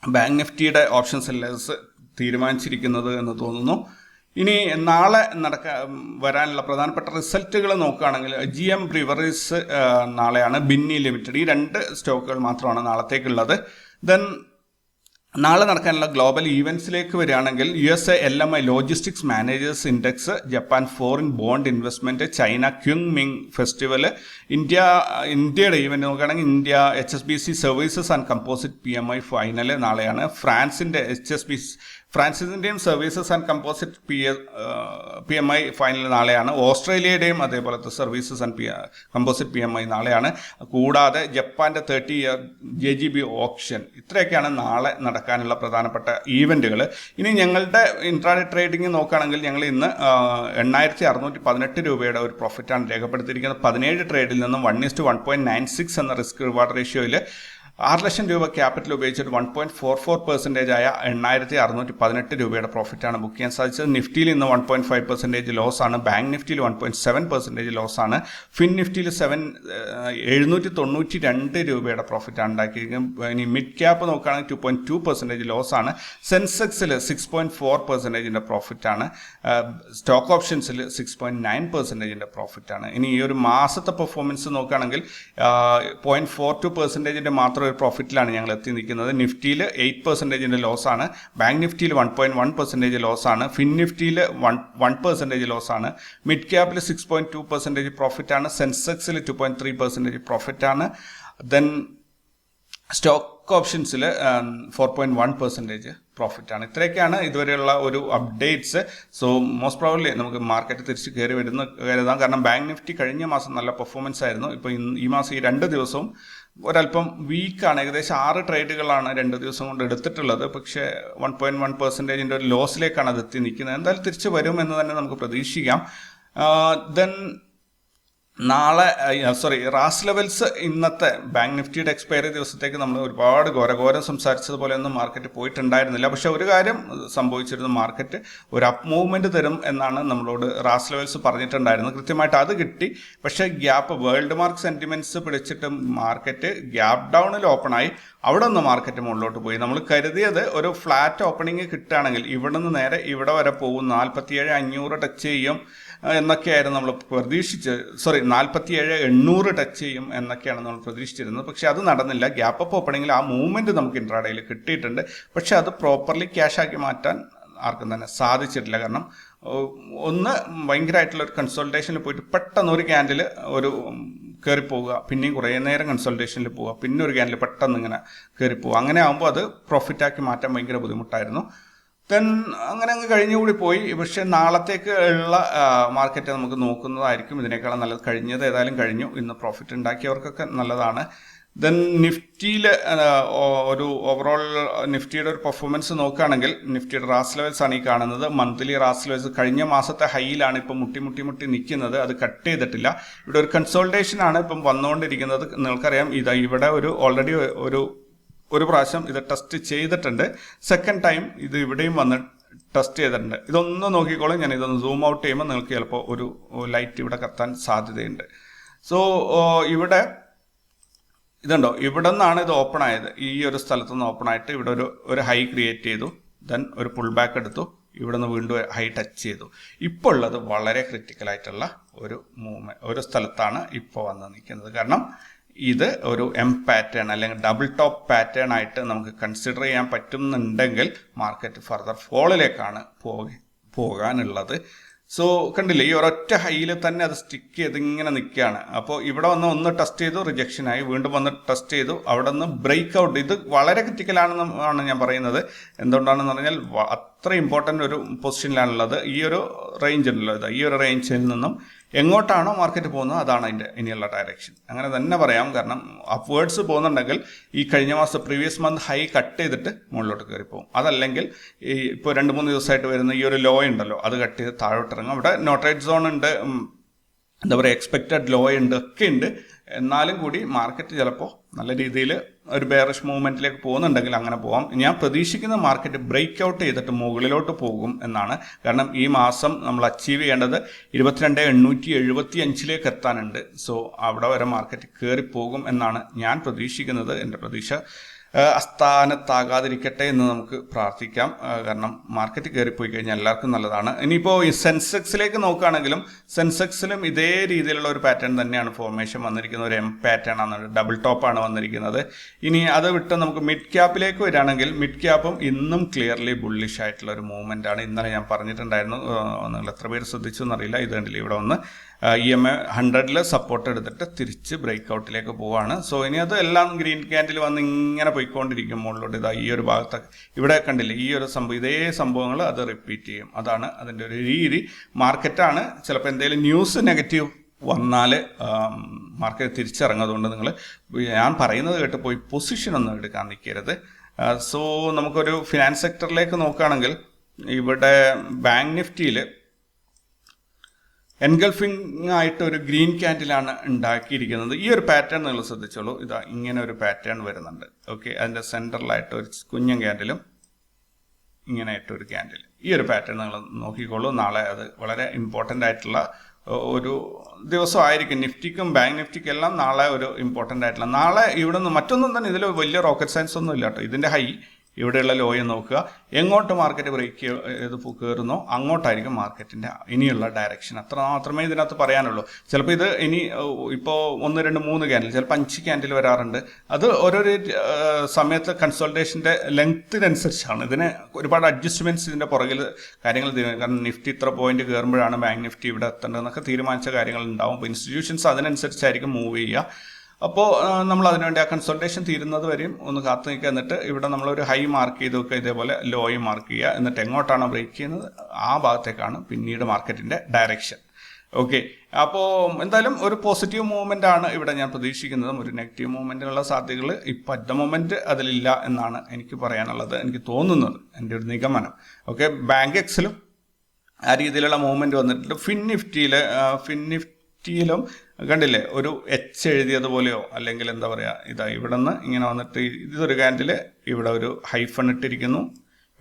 ബാങ്ക് നിഫ്റ്റിയുടെ ഓപ്ഷൻസ് സെല്ലേഴ്സ് തീരുമാനിച്ചിരിക്കുന്നത് എന്ന് തോന്നുന്നു. ഇനി നാളെ നടക്ക വരാനുള്ള പ്രധാനപ്പെട്ട റിസൾട്ടുകൾ നോക്കുകയാണെങ്കിൽ ജി എം ബ്രിവറീസ് നാളെയാണ് ബിന്നി ലിമിറ്റഡ്. ഈ രണ്ട് സ്റ്റോക്കുകൾ മാത്രമാണ് നാളത്തേക്കുള്ളത്. ദെൻ നാളെ നടക്കാനുള്ള ഗ്ലോബൽ ഈവൻസിലേക്ക് വരികയാണെങ്കിൽ U S A L M I logistics managers index Japan foreign bond investment China ക്യുങ് മിങ് ഫെസ്റ്റിവൽ ഇന്ത്യ ഇന്ത്യയുടെ ഈവന്റ് നോക്കുകയാണെങ്കിൽ India H S B C services and composite P M I final നാളെയാണ്. ഫ്രാൻസിന്റെ H S B ഫ്രാൻസിസിന്റെയും services and composite P P M I final നാളെയാണ്. ഓസ്ട്രേലിയയുടെയും അതേപോലത്തെ services and P composite P M I നാളെയാണ്. കൂടാതെ ജപ്പാന്റെ thirty year J G B option ഇത്രയൊക്കെയാണ് നാളെ നടക്കാനുള്ള പ്രധാനപ്പെട്ട ഈവന്റുകൾ ഇനി ഞങ്ങളുടെ ഇൻട്രാഡേ ട്രേഡിംഗ് നോക്കുകയാണെങ്കിൽ ഞങ്ങൾ ഇന്ന് എണ്ണായിരത്തി അറുന്നൂറ്റി പതിനെട്ട് രൂപയുടെ ഒരു പ്രോഫിറ്റാണ് രേഖപ്പെടുത്തിയിരിക്കുന്നത്. പതിനേഴ് ട്രേഡിൽ നിന്നും one is to one point nine six എന്ന റിസ്ക് റിവാർഡ് റേഷ്യോയിൽ ആറ് ലക്ഷം രൂപ ക്യാപിറ്റൽ ഉപയോഗിച്ചിട്ട് one point four four percentage ആയ എണ്ണായിരത്തി അറുന്നൂറ്റി പതിനെട്ട് രൂപയുടെ പ്രോഫിറ്റാണ് ബുക്ക് ചെയ്യാൻ സാധിച്ചത്. നിഫ്റ്റിയിൽ ഇന്ന് one point five percentage loss ആണ്. Bank നിഫ്റ്റിയിൽ one point seven percentage loss ആണ്. ഫിൻ നിഫ്റ്റിയിൽ സെവൻ എഴുന്നൂറ്റി തൊണ്ണൂറ്റി രണ്ട് രൂപയുടെ പ്രോഫിറ്റാണ് ഉണ്ടാക്കിയിരിക്കുന്നത്. ഇനി മിഡ് ക്യാപ്പ് നോക്കുകയാണെങ്കിൽ two point two percentage loss ആണ്. സെൻസെക്സിൽ സിക്സ് പോയിന്റ് ഫോർ പെർസെന്റേജിന്റെ പ്രോഫിറ്റാണ് സ്റ്റോക്ക് ഓപ്ഷൻസിൽ സിക്സ് പോയിന്റ് നയൻ പെർസെന്റേജിന്റെ പ്രോഫിറ്റാണ് ഇനി ഈ ഒരു മാസത്തെ പെർഫോമൻസ് നോക്കുകയാണെങ്കിൽ പോയിന്റ് ഫോർ ടു പെർസെന്റേജിന്റെ മാത്രം ഒരു പ്രോഫിറ്റിലാണ് ഞങ്ങൾ എത്തി നിൽക്കുന്നത്. നിഫ്റ്റിയിൽ എയ്റ്റ് പെർസെന്റേജിന്റെ ലോസാണ് ബാങ്ക് നിഫ്റ്റിയിൽ വൺ പോയിന്റ് വൺ പെർസെന്റേജ് ലോസാണ് ഫിൻ നിഫ്റ്റിയിൽ വൺ വൺ പെർസെന്റേജ് ലോസാണ് mid ക്യാപ്പിൽ six point two percentage profit ആണ്. സെൻസെക്സിൽ two point three percentage profit ആണ്. Then stock ഓപ്ഷൻസിൽ four point one percentage profit ആണ്. ഇത്രയൊക്കെയാണ് ഇതുവരെയുള്ള ഒരു അപ്ഡേറ്റ്സ് സോ മോസ്റ്റ് പ്രോബ്ലി നമുക്ക് മാർക്കറ്റ് തിരിച്ച് കയറി വരുന്ന കരുതാം. കാരണം ബാങ്ക് നിഫ്റ്റി കഴിഞ്ഞ മാസം നല്ല പെർഫോമൻസ് ആയിരുന്നു. ഇപ്പോൾ ഈ മാസം ഈ രണ്ട് ദിവസവും ഒരല്പം വീക്കാണ് ഏകദേശം ആറ് ട്രേഡുകളാണ് രണ്ട് ദിവസം കൊണ്ട് എടുത്തിട്ടുള്ളത്. പക്ഷേ വൺ പോയിന്റ് വൺ പെർസെന്റേജിന്റെ ഒരു ലോസിലേക്കാണ് അത് എത്തി നിൽക്കുന്നത്. എന്തായാലും തിരിച്ച് എന്ന് തന്നെ നമുക്ക് പ്രതീക്ഷിക്കാം. ദെൻ നാളെ സോറി റാസ് ലെവൽസ് ഇന്നത്തെ ബാങ്ക് നിഫ്റ്റിയുടെ എക്സ്പയറി ദിവസത്തേക്ക് നമ്മൾ ഒരുപാട് ഘോരഘോരം സംസാരിച്ചതുപോലെ ഒന്നും മാർക്കറ്റ് പോയിട്ടുണ്ടായിരുന്നില്ല. പക്ഷെ ഒരു കാര്യം സംഭവിച്ചിരുന്നു മാർക്കറ്റ് ഒരു അപ്പ് മൂവ്മെന്റ് തരും എന്നാണ് നമ്മളോട് റാസ് ലെവൽസ് പറഞ്ഞിട്ടുണ്ടായിരുന്നത്. കൃത്യമായിട്ട് അത് കിട്ടി. പക്ഷേ ഗ്യാപ്പ് വേൾഡ് മാർക്ക് സെന്റിമെന്റ്സ് പിടിച്ചിട്ട് മാർക്കറ്റ് ഗ്യാപ്പ് ഡൗണിൽ ഓപ്പൺ ആയി അവിടെ നിന്ന് മാർക്കറ്റ് മുകളിലോട്ട് പോയി. നമ്മൾ കരുതിയത് ഒരു ഫ്ലാറ്റ് ഓപ്പണിംഗ് കിട്ടുകയാണെങ്കിൽ ഇവിടെ നിന്ന് നേരെ ഇവിടെ വരെ പോകും. നാൽപ്പത്തിയേഴ് അഞ്ഞൂറ് ടച്ച് ചെയ്യും എന്നൊക്കെയായിരുന്നു നമ്മൾ പ്രതീക്ഷിച്ച് സോറി നാൽപ്പത്തിയേഴ് എണ്ണൂറ് ടച്ച് ചെയ്യും എന്നൊക്കെയാണ് നമ്മൾ പ്രതീക്ഷിച്ചിരുന്നത്. പക്ഷേ അത് നടന്നില്ല. ഗ്യാപ്പ് അപ്പ് ഓപ്പണിങ്ങിൽ ആ മൂവ്മെന്റ് നമുക്ക് ഇൻട്രാഡയിൽ കിട്ടിയിട്ടുണ്ട്. പക്ഷേ അത് പ്രോപ്പർലി ക്യാഷ് ആക്കി മാറ്റാൻ ആർക്കും തന്നെ സാധിച്ചിട്ടില്ല. കാരണം ഒന്ന് ഭയങ്കരമായിട്ടുള്ള ഒരു കൺസൾട്ടേഷനിൽ പോയിട്ട് പെട്ടെന്ന് ഒരു ക്യാൻഡിൽ ഒരു കയറി പോവുക പിന്നെയും കുറേ നേരം കൺസൾട്ടേഷനിൽ പോവുക. പിന്നെ ഒരു ക്യാൻഡിൽ പെട്ടെന്ന് ഇങ്ങനെ കയറി പോവുക അങ്ങനെ ആകുമ്പോൾ അത് പ്രോഫിറ്റാക്കി മാറ്റാൻ ഭയങ്കര ബുദ്ധിമുട്ടായിരുന്നു. ദെൻ അങ്ങനെ അങ്ങ് കഴിഞ്ഞുകൂടി പോയി. പക്ഷെ നാളത്തേക്ക് ഉള്ള മാർക്കറ്റ് നമുക്ക് നോക്കുന്നതായിരിക്കും. ഇതിനേക്കാളും നല്ലത് കഴിഞ്ഞത് ഏതായാലും കഴിഞ്ഞു. ഇന്ന് പ്രോഫിറ്റ് ഉണ്ടാക്കിയവർക്കൊക്കെ നല്ലതാണ്. ദെൻ നിഫ്റ്റിയിൽ ഒരു ഓവറോൾ നിഫ്റ്റിയുടെ ഒരു പെർഫോമൻസ് നോക്കുകയാണെങ്കിൽ നിഫ്റ്റിയുടെ റാസ് ലെവൽസ് ആണ് ഈ കാണുന്നത്. മന്ത്ലി റാസ് ലെവൽസ് കഴിഞ്ഞ മാസത്തെ ഹൈയിലാണ് ഇപ്പം മുട്ടി മുട്ടി മുട്ടി നിൽക്കുന്നത്. അത് കട്ട് ചെയ്തിട്ടില്ല. ഇവിടെ ഒരു കൺസോൾട്ടേഷൻ ആണ് ഇപ്പം വന്നുകൊണ്ടിരിക്കുന്നത്. നിങ്ങൾക്കറിയാം ഇത് ഇവിടെ ഒരു ഓൾറെഡി ഒരു ഒരു പ്രാവശ്യം ഇത് ടെസ്റ്റ് ചെയ്തിട്ടുണ്ട്. സെക്കൻഡ് ടൈം ഇത് ഇവിടെയും വന്ന് ടെസ്റ്റ് ചെയ്തിട്ടുണ്ട്. ഇതൊന്ന് നോക്കിക്കോളും. ഞാൻ ഇതൊന്ന് സൂം ഔട്ട് ചെയ്യുമ്പോൾ നിങ്ങൾക്ക് ചിലപ്പോൾ ഒരു ലൈറ്റ് ഇവിടെ കത്താൻ സാധ്യതയുണ്ട്. സോ ഇവിടെ ഇതുണ്ടോ? ഇവിടെ നിന്നാണ് ഇത് ഓപ്പൺ ആയത്. ഈ ഒരു സ്ഥലത്ത് നിന്ന് ഓപ്പൺ ആയിട്ട് ഇവിടെ ഒരു ഒരു ഹൈ ക്രിയേറ്റ് ചെയ്തു. ദെൻ ഒരു പുൾ ബാക്ക് എടുത്തു. ഇവിടെ നിന്ന് വീണ്ടും ഹൈ ടച്ച് ചെയ്തു. ഇപ്പോൾ ഉള്ളത് വളരെ ക്രിട്ടിക്കൽ ആയിട്ടുള്ള ഒരു മൂവ്മെന്റ് ഒരു സ്ഥലത്താണ് ഇപ്പോൾ വന്ന് നിൽക്കുന്നത്. കാരണം ഇത് ഒരു എം പാറ്റേൺ അല്ലെങ്കിൽ ഡബിൾ ടോപ്പ് പാറ്റേൺ ആയിട്ട് നമുക്ക് കൺസിഡർ ചെയ്യാൻ പറ്റുന്നുണ്ടെങ്കിൽ മാർക്കറ്റ് ഫർദർ ഫോളിലേക്കാണ് പോകി പോകാനുള്ളത്. സോ കണ്ടില്ലേ ഈ ഒരൊറ്റ ഹൈയിൽ തന്നെ അത് സ്റ്റിക്ക് ചെയ്ത് ഇങ്ങനെ നിൽക്കുകയാണ്. അപ്പോൾ ഇവിടെ വന്ന് ഒന്ന് ടെസ്റ്റ് ചെയ്തു റിജക്ഷൻ ആയി. വീണ്ടും വന്ന് ടെസ്റ്റ് ചെയ്തു. അവിടെ നിന്ന് ബ്രേക്ക് ഔട്ട് ഇത് വളരെ ക്രിറ്റിക്കലാണെന്നാണ് ഞാൻ പറയുന്നത്. എന്തുകൊണ്ടാണെന്ന് പറഞ്ഞാൽ അത്ര ഇമ്പോർട്ടന്റ് ഒരു പൊസിഷനിലാണുള്ളത് ഈ ഒരു റേഞ്ച് ഉണ്ടല്ലോ ഈ ഒരു റേഞ്ചിൽ നിന്നും എങ്ങോട്ടാണോ മാർക്കറ്റ് പോകുന്നത് അതാണ് അതിന്റെ ഇനിയുള്ള ഡയറക്ഷൻ അങ്ങനെ തന്നെ പറയാം കാരണം അപ്വേർഡ്സ് പോകുന്നുണ്ടെങ്കിൽ ഈ കഴിഞ്ഞ മാസം പ്രീവിയസ് മന്ത് ഹൈ കട്ട് ചെയ്തിട്ട് മുകളിലോട്ട് കയറി പോകും അതല്ലെങ്കിൽ ഈ ഇപ്പോൾ രണ്ട് മൂന്ന് ദിവസമായിട്ട് വരുന്ന ഈ ഒരു ലോ ഉണ്ടല്ലോ അത് കട്ട് ചെയ്ത് താഴോട്ട് ഇറങ്ങും അവിടെ നോട്ടറേറ്റ് സോൺ ഉണ്ട് എന്താ പറയുക എക്സ്പെക്റ്റഡ് ലോ ഉണ്ട് ഒക്കെ ഉണ്ട്. എന്നാലും കൂടി മാർക്കറ്റ് ചിലപ്പോൾ നല്ല രീതിയിൽ ഒരു ബെയറിഷ് മൂവ്മെന്റിലേക്ക് പോകുന്നുണ്ടെങ്കിൽ അങ്ങനെ പോവാം. ഞാൻ പ്രതീക്ഷിക്കുന്ന മാർക്കറ്റ് ബ്രേക്ക് ഔട്ട് ചെയ്തിട്ട് മുകളിലോട്ട് പോകും എന്നാണ്. കാരണം ഈ മാസം നമ്മൾ അച്ചീവ് ചെയ്യേണ്ടത് ഇരുപത്തിരണ്ട് എണ്ണൂറ്റി എഴുപത്തി അഞ്ചിലേക്ക് എത്താനുണ്ട്. സോ അവിടെ വരെ മാർക്കറ്റ് കയറി പോകും എന്നാണ് ഞാൻ പ്രതീക്ഷിക്കുന്നത്. എന്റെ പ്രതീക്ഷ. അസ്ഥാനത്താകാതിരിക്കട്ടെ എന്ന് നമുക്ക് പ്രാർത്ഥിക്കാം. കാരണം മാർക്കറ്റ് കയറിപ്പോയി കഴിഞ്ഞാൽ എല്ലാവർക്കും നല്ലതാണ്. ഇനിയിപ്പോൾ ഈ സെൻസെക്സിലേക്ക് നോക്കുകയാണെങ്കിലും സെൻസെക്സിലും ഇതേ രീതിയിലുള്ള ഒരു പാറ്റേൺ തന്നെയാണ് ഫോർമേഷൻ വന്നിരിക്കുന്നത്. ഒരു എം പാറ്റേൺ ആണ് ഡബിൾ ടോപ്പാണ് വന്നിരിക്കുന്നത്. ഇനി അത് വിട്ട് നമുക്ക് മിഡ് ക്യാപ്പിലേക്ക് വരികയാണെങ്കിൽ മിഡ് ക്യാപ്പും ഇന്നും ക്ലിയർലി ബുള്ളിഷ് ആയിട്ടുള്ള ഒരു മൂവ്മെന്റ് ആണ്. ഇന്നലെ ഞാൻ പറഞ്ഞിട്ടുണ്ടായിരുന്നു നിങ്ങൾ എത്ര പേര് ശ്രദ്ധിച്ചു എന്നറിയില്ല. ഇത് കണ്ടില്ല ഇവിടെ ഒന്ന് ഇ എം എ ഹൺഡ്രഡിൽ സപ്പോർട്ട് എടുത്തിട്ട് തിരിച്ച് ബ്രേക്ക് ഔട്ടിലേക്ക് പോവാണ്. സോ ഇനി അത് എല്ലാം ഗ്രീൻ ക്യാൻഡിൽ വന്ന് ഇങ്ങനെ പോയിക്കൊണ്ടിരിക്കും മുകളിലോട്ട്. ഇതാ ഈ ഒരു ഭാഗത്തൊക്കെ ഇവിടെ കണ്ടില്ലേ ഈ ഒരു സംഭവം ഇതേ സംഭവങ്ങൾ അത് റിപ്പീറ്റ് ചെയ്യും. അതാണ് അതിന്റെ ഒരു രീതി. മാർക്കറ്റാണ് ചിലപ്പോൾ എന്തെങ്കിലും ന്യൂസ് നെഗറ്റീവ് വന്നാൽ മാർക്കറ്റ് തിരിച്ചിറങ്ങുന്നതുകൊണ്ട് നിങ്ങൾ ഞാൻ പറയുന്നത് കേട്ട് പോയി പൊസിഷൻ ഒന്നും എടുക്കാൻ നിൽക്കരുത്. സോ നമുക്കൊരു ഫിനാൻസ് സെക്ടറിലേക്ക് നോക്കുകയാണെങ്കിൽ ഇവിടെ ബാങ്ക് നിഫ്റ്റിയിൽ എൻഗൾഫിംഗ് ആയിട്ട് ഒരു ഗ്രീൻ ക്യാൻഡിലാണ് ഉണ്ടാക്കിയിരിക്കുന്നത്. ഈ ഒരു പാറ്റേൺ നിങ്ങൾ ശ്രദ്ധിച്ചോളൂ. ഇതാ ഇങ്ങനെ ഒരു പാറ്റേൺ വരുന്നുണ്ട്. ഓക്കെ അതിന്റെ സെന്ററിലായിട്ട് ഒരു കുഞ്ഞൻ ക്യാൻഡിലും ഇങ്ങനെ ഒരു ക്യാൻഡിൽ ഈ ഒരു പാറ്റേൺ നിങ്ങൾ നോക്കിക്കോളൂ. നാളെ അത് വളരെ ഇമ്പോർട്ടന്റ് ആയിട്ടുള്ള ഒരു ദിവസമായിരിക്കും നിഫ്റ്റിക്കും ബാങ്ക് നിഫ്റ്റിക്കും എല്ലാം നാളെ ഒരു ഇമ്പോർട്ടന്റ് ആയിട്ടുള്ള നാളെ ഇവിടെ നിന്ന് മറ്റൊന്നും തന്നെ ഇതിൽ വലിയ റോക്കറ്റ് സയൻസ് ഒന്നും ഇല്ല കേട്ടോ. ഇതിന്റെ ഹൈ ഇവിടെയുള്ള ലോയെ നോക്കുക. എങ്ങോട്ട് മാർക്കറ്റ് ബ്രേക്ക് ചെയ്ത് കയറുന്നോ അങ്ങോട്ടായിരിക്കും മാർക്കറ്റിന്റെ ഇനിയുള്ള ഡയറക്ഷൻ അത്ര മാത്രമേ ഇതിനകത്ത് പറയാനുള്ളൂ. ചിലപ്പോൾ ഇത് ഇനി ഇപ്പോൾ ഒന്ന് രണ്ട് മൂന്ന് ക്യാൻഡിൽ ചിലപ്പോൾ അഞ്ച് ക്യാൻഡിൽ വരാറുണ്ട്. അത് ഓരോരോ സമയത്ത് കൺസൾട്ടേഷന്റെ ലെങ്ത്തിനനുസരിച്ചാണ് ഇതിന് ഒരുപാട് അഡ്ജസ്റ്റ്മെന്റ്സ് ഇതിന്റെ പുറകിൽ കാര്യങ്ങൾ കാരണം നിഫ്റ്റി ഇത്ര പോയിന്റ് കയറുമ്പോഴാണ് ബാങ്ക് നിഫ്റ്റി ഇവിടെ എത്തേണ്ടതെന്നൊക്കെ തീരുമാനിച്ച കാര്യങ്ങൾ ഉണ്ടാവും അപ്പോൾ ഇൻസ്റ്റിറ്റ്യൂഷൻസ് അതിനനുസരിച്ചായിരിക്കും മൂവ് ചെയ്യുക. അപ്പോൾ നമ്മൾ അതിനുവേണ്ടി ആ കൺസൾട്ടേഷൻ തീരുന്നത് വരെയും ഒന്ന് കാത്തു നിൽക്കുക എന്നിട്ട് ഇവിടെ നമ്മളൊരു ഹൈ മാർക്ക് ചെയ്ത് ഇതേപോലെ ലോയും മാർക്ക് ചെയ്യുക. എന്നിട്ട് എങ്ങോട്ടാണ് ബ്രേക്ക് ചെയ്യുന്നത് ആ ഭാഗത്തേക്കാണ് പിന്നീട് മാർക്കറ്റിന്റെ ഡയറക്ഷൻ ഓക്കെ അപ്പോൾ എന്തായാലും ഒരു പോസിറ്റീവ് മൂവ്മെന്റ് ആണ് ഇവിടെ ഞാൻ പ്രതീക്ഷിക്കുന്നതും. ഒരു നെഗറ്റീവ് മൂവ്മെന്റിനുള്ള സാധ്യതകൾ ഇപ്പം അറ്റ് ദ മൊമെന്റ് അതിലില്ല എന്നാണ് എനിക്ക് പറയാനുള്ളത് എനിക്ക് തോന്നുന്നത് എന്റെ ഒരു നിഗമനം. ഓക്കെ ബാങ്ക് എക്സിലും ആ രീതിയിലുള്ള മൂവ്മെന്റ് വന്നിട്ടുണ്ട്. ഫിൻ നിഫ്റ്റിയിൽ ഫിൻ നിഫ്റ്റിയിലും കണ്ടില്ലേ? ഒരു എച്ച് എഴുതിയതുപോലെയോ അല്ലെങ്കിൽ എന്താ പറയുക ഇതാ ഇവിടെ നിന്ന് ഇങ്ങനെ വന്നിട്ട് ഇതൊരു കാൻഡിൽ ഇവിടെ ഒരു ഹൈഫൺ ഇട്ടിരിക്കുന്നു.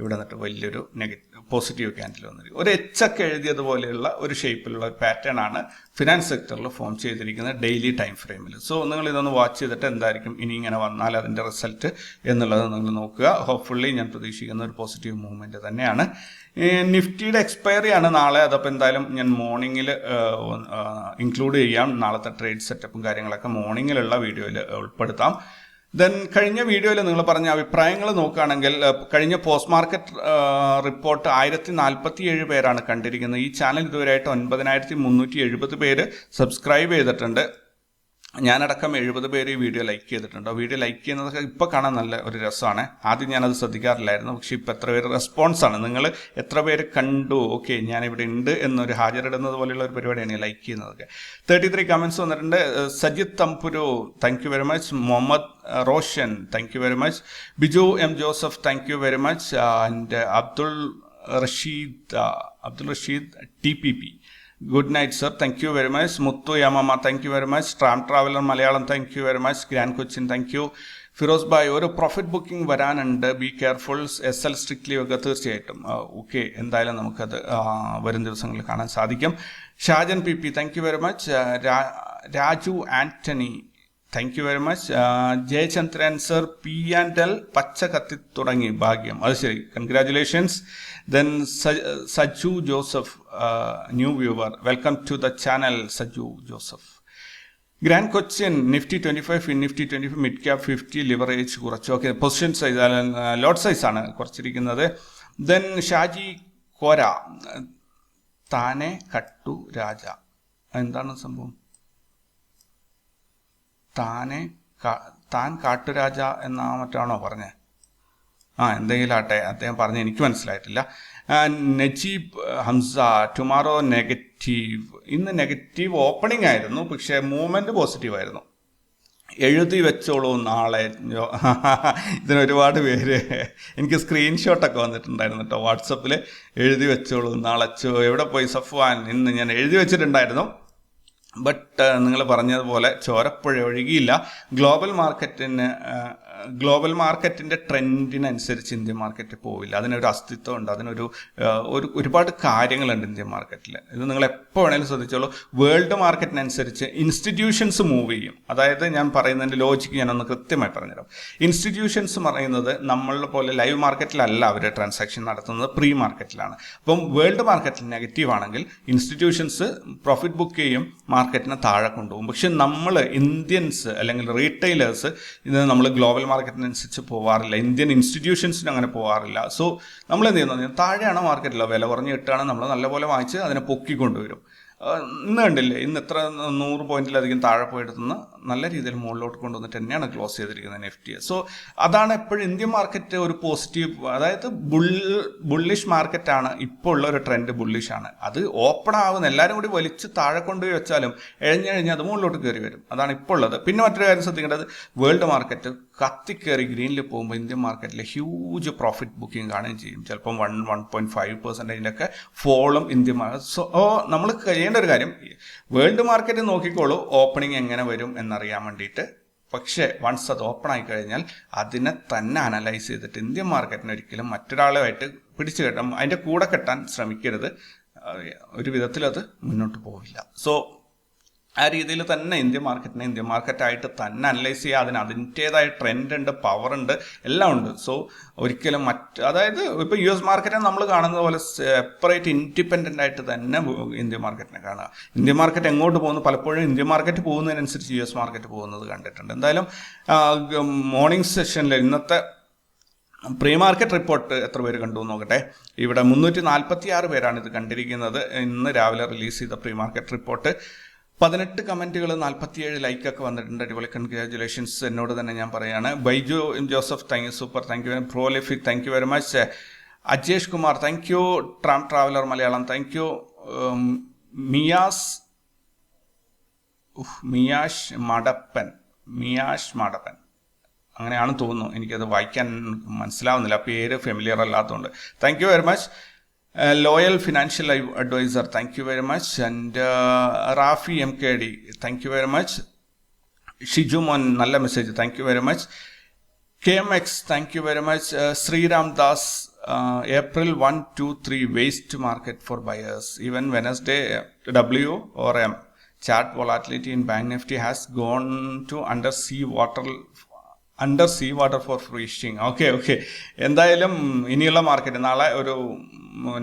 ഇവിടെ നിന്നിട്ട് വലിയൊരു നെഗറ്റീവ് പോസിറ്റീവ് ക്യാൻഡിൽ വന്നിരിക്കും ഒരു എച്ച് ഒക്കെ എഴുതിയതുപോലെയുള്ള ഒരു ഷേപ്പിലുള്ള പാറ്റേൺ ആണ് ഫിനാൻസ് സെക്ടറിൽ ഫോം ചെയ്തിരിക്കുന്ന ഡെയിലി ടൈം ഫ്രെയിമിൽ സോ നിങ്ങൾ ഇതൊന്ന് വാച്ച് ചെയ്തിട്ട് എന്തായിരിക്കും ഇനി ഇങ്ങനെ വന്നാൽ അതിന്റെ റിസൾട്ട് എന്നുള്ളത് നിങ്ങൾ നോക്കുക. ഹോപ്പ്ഫുള്ളി ഞാൻ പ്രതീക്ഷിക്കുന്ന ഒരു പോസിറ്റീവ് മൂവ്മെന്റ് തന്നെയാണ്. നിഫ്റ്റിയുടെ എക്സ്പയറി ആണ് നാളെ. അതപ്പോൾ എന്തായാലും ഞാൻ മോർണിംഗിൽ ഇൻക്ലൂഡ് ചെയ്യാം. നാളത്തെ ട്രേഡ് സെറ്റപ്പും കാര്യങ്ങളൊക്കെ മോർണിംഗിലുള്ള വീഡിയോയിൽ ഉൾപ്പെടുത്താം. ദെൻ കഴിഞ്ഞ വീഡിയോയിൽ നിങ്ങൾ പറഞ്ഞ അഭിപ്രായങ്ങൾ നോക്കുകയാണെങ്കിൽ കഴിഞ്ഞ പോസ്റ്റ് മാർക്കറ്റ് റിപ്പോർട്ട് ആയിരത്തി നാൽപ്പത്തി ഏഴ് പേരാണ് കണ്ടിരിക്കുന്നത്. ഈ ചാനൽ ഇതുവരെയായിട്ട് ഒൻപതിനായിരത്തി മുന്നൂറ്റി എഴുപത് പേര് സബ്സ്ക്രൈബ് ചെയ്തിട്ടുണ്ട്. ഞാനടക്കം എഴുപത് പേര് ഈ വീഡിയോ ലൈക്ക് ചെയ്തിട്ടുണ്ട്. വീഡിയോ ലൈക്ക് ചെയ്യുന്നതൊക്കെ ഇപ്പോൾ കാണാൻ നല്ല ഒരു രസമാണ്. ആദ്യം ഞാനത് ശ്രദ്ധിക്കാറില്ലായിരുന്നു. പക്ഷേ ഇപ്പോൾ എത്ര പേര് റെസ്പോൺസാണ് നിങ്ങൾ എത്ര പേര് കണ്ടു? ഓക്കെ ഞാനിവിടെ ഉണ്ട് എന്നൊരു ഹാജരിടുന്നത് പോലെയുള്ള ഒരു പരിപാടിയാണ് ലൈക്ക് ചെയ്യുന്നതൊക്കെ. തേർട്ടി ത്രീ കമൻസ് വന്നിട്ടുണ്ട് Sajith Thamburu thank you very much Muhammad Roshan thank you very much Biju M Joseph thank you very much and Abdul Rasheed Abdul Rasheed T P P good night sir thank you very much Muthu Yamamma thank you very much tram traveller Malayalam thank you very much grand Cochin thank you Firoz bhai ഒരു പ്രോഫിറ്റ് ബുക്കിംഗ് വരാനുണ്ട്. Be careful S L strictly ഒക്കെ തീർച്ചയായിട്ടും. ഓക്കെ എന്തായാലും നമുക്കത് വരും ദിവസങ്ങളിൽ കാണാൻ സാധിക്കും. Shajan P P thank you very much Raju Antony thank you very much Jayachandran sir P and L പച്ച കത്തി തുടങ്ങി. ഭാഗ്യം. അത് ശരി. Congratulations then Saju Joseph new viewer welcome to the channel Saju Joseph grand Cochin Nifty twenty five Fin Nifty twenty five mid cap fifty leverage കുറച്ച്. Okay position size lot size ആണ് കുറച്ചിരിക്കുന്നത്. ദെൻ ഷാജി കോര താനെ കട്ടു രാജ. എന്താണ് സംഭവം? താനെ താൻ കാട്ടുരാജ എന്നാ മറ്റാണോ പറഞ്ഞത് ആ എന്തെങ്കിലും ആട്ടെ അദ്ദേഹം പറഞ്ഞ് എനിക്ക് മനസ്സിലായിട്ടില്ല. Najeeb Hamsa tomorrow negative. ഇന്ന് നെഗറ്റീവ് ഓപ്പണിംഗ് ആയിരുന്നു പക്ഷേ മൂവ്മെന്റ് പോസിറ്റീവ് ആയിരുന്നു. എഴുതി വെച്ചോളൂ നാളെ. ഇതിന് ഒരുപാട് പേര് എനിക്ക് സ്ക്രീൻഷോട്ടൊക്കെ വന്നിട്ടുണ്ടായിരുന്നു കേട്ടോ വാട്സപ്പിൽ എഴുതി വെച്ചോളൂ നാളെ. എവിടെ പോയി സഫ്വാൻ? ഇന്ന് ഞാൻ എഴുതി വെച്ചിട്ടുണ്ടായിരുന്നു. ബട്ട് നിങ്ങൾ പറഞ്ഞതുപോലെ ചോരപ്പുഴ ഒഴുകിയില്ല. ഗ്ലോബൽ മാർക്കറ്റിന് ഗ്ലോബൽ മാർക്കറ്റിന്റെ ട്രെൻഡിനനുസരിച്ച് ഇന്ത്യൻ മാർക്കറ്റ് പോവില്ല. അതിനൊരു അസ്തിത്വം ഉണ്ട് അതിനൊരു ഒരു ഒരുപാട് കാര്യങ്ങളുണ്ട് ഇന്ത്യൻ മാർക്കറ്റിൽ ഇത് നിങ്ങൾ എപ്പോൾ വേണേലും ശ്രദ്ധിച്ചോളൂ. വേൾഡ് മാർക്കറ്റിനനുസരിച്ച് ഇൻസ്റ്റിറ്റ്യൂഷൻസ് മൂവ് ചെയ്യും. അതായത് ഞാൻ പറയുന്നതിന്റെ ലോജിക്ക് ഞാനൊന്ന് കൃത്യമായി പറഞ്ഞുതരാം. ഇൻസ്റ്റിറ്റ്യൂഷൻസ് പറയുന്നത് നമ്മളെ പോലെ ലൈവ് മാർക്കറ്റിലല്ല അവർ ട്രാൻസാക്ഷൻ നടത്തുന്നത്. പ്രീ മാർക്കറ്റിലാണ് അപ്പം വേൾഡ് മാർക്കറ്റിൽ നെഗറ്റീവ് ആണെങ്കിൽ ഇൻസ്റ്റിറ്റ്യൂഷൻസ് പ്രോഫിറ്റ് ബുക്ക് ചെയ്യും മാർക്കറ്റിനെ താഴെ കൊണ്ടുപോകും. പക്ഷെ നമ്മൾ ഇന്ത്യൻസ് അല്ലെങ്കിൽ റീറ്റെയിലേഴ്സ് ഇത് നമ്മൾ ഗ്ലോബൽ മാർക്കറ്റിനനുസരിച്ച് പോകാറില്ല ഇന്ത്യൻ ഇൻസ്റ്റിറ്റ്യൂഷൻസിന് അങ്ങനെ പോകാറില്ല സോ നമ്മൾ എന്ത് ചെയ്യുന്നത് താഴെയാണ് മാർക്കറ്റില്ല വില കുറഞ്ഞ് കിട്ടുകയാണ് നമ്മൾ നല്ലപോലെ വാങ്ങിച്ച് അതിനെ പൊക്കിക്കൊണ്ടുവരും. ഇന്ന് കണ്ടില്ലേ? ഇന്ന് എത്ര? നൂറ് പോയിന്റിലധികം താഴെ പോയെടുത്തുനിന്ന് നല്ല രീതിയിൽ മുകളിലോട്ട് കൊണ്ടുവന്നിട്ട് തന്നെയാണ് ക്ലോസ് ചെയ്തിരിക്കുന്നത് നെഫ്റ്റി സോ അതാണ് എപ്പോഴും ഇന്ത്യൻ മാർക്കറ്റ് ഒരു പോസിറ്റീവ് അതായത് ബുൾ ബുള്ളിഷ് മാർക്കറ്റാണ് ഇപ്പോൾ ഉള്ള ഒരു ട്രെൻഡ് ബുള്ളിഷ് ആണ്. അത് ഓപ്പൺ ആവുന്ന എല്ലാവരും കൂടി വലിച്ച് താഴെ കൊണ്ടുപോയി വെച്ചാലും എഴഞ്ഞഴിഞ്ഞ് അത് മുകളിലോട്ട് കയറി വരും. അതാണ് ഇപ്പോൾ ഉള്ളത് പിന്നെ മറ്റൊരു കാര്യം ശ്രദ്ധിക്കേണ്ടത് വേൾഡ് മാർക്കറ്റ് കത്തിക്കേറി ഗ്രീനിൽ പോകുമ്പോൾ ഇന്ത്യൻ മാർക്കറ്റിൽ ഹ്യൂജ് പ്രോഫിറ്റ് ബുക്കിംഗ് കാണുകയും ചെയ്യും. ചിലപ്പം വൺ വൺ പോയിന്റ് ഫൈവ് പെർസെന്റേജിന്റെയൊക്കെ ഫോളും ഇന്ത്യൻ മാർക്കറ്റ് സോ നമ്മൾ ചെയ്യേണ്ട ഒരു കാര്യം വേൾഡ് മാർക്കറ്റ് നോക്കിക്കോളൂ ഓപ്പണിംഗ് എങ്ങനെ വരും എന്നറിയാൻ വേണ്ടിയിട്ട്. പക്ഷേ വൺസ് അത് ഓപ്പൺ ആയി കഴിഞ്ഞാൽ അതിനെ തന്നെ അനലൈസ് ചെയ്തിട്ട് ഇന്ത്യൻ മാർക്കറ്റിന് ഒരിക്കലും മറ്റൊരാളുമായിട്ട് പിടിച്ചു കെട്ടാൻ അതിന്റെ കൂടെ കെട്ടാൻ ശ്രമിക്കരുത്. ഒരു വിധത്തിൽ അത് മുന്നോട്ട് പോവില്ല. സോ ആ രീതിയിൽ തന്നെ ഇന്ത്യൻ മാർക്കറ്റിനെ ഇന്ത്യൻ മാർക്കറ്റായിട്ട് തന്നെ അനലൈസ് ചെയ്യുക. അതിന് അതിന്റേതായ ട്രെൻഡ് ഉണ്ട് പവർ ഉണ്ട് എല്ലാം ഉണ്ട്. സോ ഒരിക്കലും മറ്റ് അതായത് ഇപ്പോൾ യു എസ് മാർക്കറ്റിനെ നമ്മൾ കാണുന്ന പോലെ സെപ്പറേറ്റ് ഇൻഡിപെൻഡന്റ് ആയിട്ട് തന്നെ ഇന്ത്യൻ മാർക്കറ്റിനെ കാണുക. ഇന്ത്യൻ മാർക്കറ്റ് എങ്ങോട്ട് പോകുന്നു? പലപ്പോഴും ഇന്ത്യൻ മാർക്കറ്റ് പോകുന്നതിനനുസരിച്ച് യു എസ് മാർക്കറ്റ് പോകുന്നത് കണ്ടിട്ടുണ്ട്. എന്തായാലും മോർണിംഗ് സെഷനിൽ ഇന്നത്തെ പ്രീ മാർക്കറ്റ് റിപ്പോർട്ട് എത്ര പേര് കണ്ടു നോക്കട്ടെ. ഇവിടെ മുന്നൂറ്റി നാൽപ്പത്തി ആറ് പേരാണ് ഇത് കണ്ടിരിക്കുന്നത്. ഇന്ന് രാവിലെ റിലീസ് ചെയ്ത പ്രീ മാർക്കറ്റ് റിപ്പോർട്ട് പതിനെട്ട് കമന്റുകൾ നാൽപ്പത്തിയേഴ് ലൈക്കൊക്കെ വന്നിട്ടുണ്ട്. അടിപൊളി. കൺഗ്രാജുലേഷൻസ് എന്നോട് തന്നെ ഞാൻ പറയാണ്. Baiju Joseph thank you super thank you prolific thank you very much Ajesh Kumar thank you tram traveller Malayalam thank you Miyas Miyash Madappan. Miyash Madappan. അങ്ങനെയാണ് തോന്നുന്നു. എനിക്കത് വായിക്കാൻ മനസ്സിലാവുന്നില്ല. പേര് ഫെമിലിയർ അല്ലാത്തതുകൊണ്ട് thank you very much Loyal financial advisor, thank you very much. And uh, Rafi MKD, thank you very much. Shijumon, nalla message, thank you very much. KMX, thank you very much. Uh, Sri Ram Das, uh, April 1, 2, 3, waste market for buyers. Even Wednesday, uh, W or M. Chart volatility in Bank Nifty has gone to under sea water under sea water for freezing okay okay എന്തായാലും ഇനിയുള്ള മാർക്കറ്റ് നാളെ ഒരു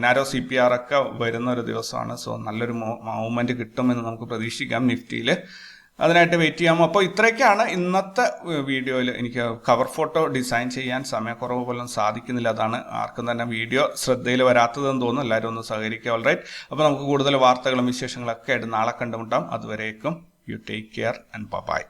നാരോ സി പി ആർ ഒക്കെ വരുന്ന ഒരു ദിവസമാണ്. സോ നല്ലൊരു മൂവ്മെന്റ് കിട്ടുമെന്ന് നമുക്ക് പ്രതീക്ഷിക്കാം നിഫ്റ്റിയിൽ അതിനായിട്ട് വെയിറ്റ് ചെയ്യാം അപ്പോൾ ഇത്രയൊക്കെയാണ് ഇന്നത്തെ വീഡിയോയിൽ എനിക്ക് കവർ ഫോട്ടോ ഡിസൈൻ ചെയ്യാൻ സമയക്കുറവ് പോലും സാധിക്കുന്നില്ല. അതാണ് ആർക്കും തന്നെ വീഡിയോ ശ്രദ്ധയിൽ വരാത്തതെന്ന് തോന്നുന്നു. എല്ലാവരും ഒന്ന് സഹകരിക്കുക. ഓൾറൈറ്റ് അപ്പോൾ നമുക്ക് കൂടുതൽ വാർത്തകളും വിശേഷങ്ങളൊക്കെ ആയിട്ട് നാളെ കണ്ടുമുട്ടാം. അതുവരേക്കും you take care and bye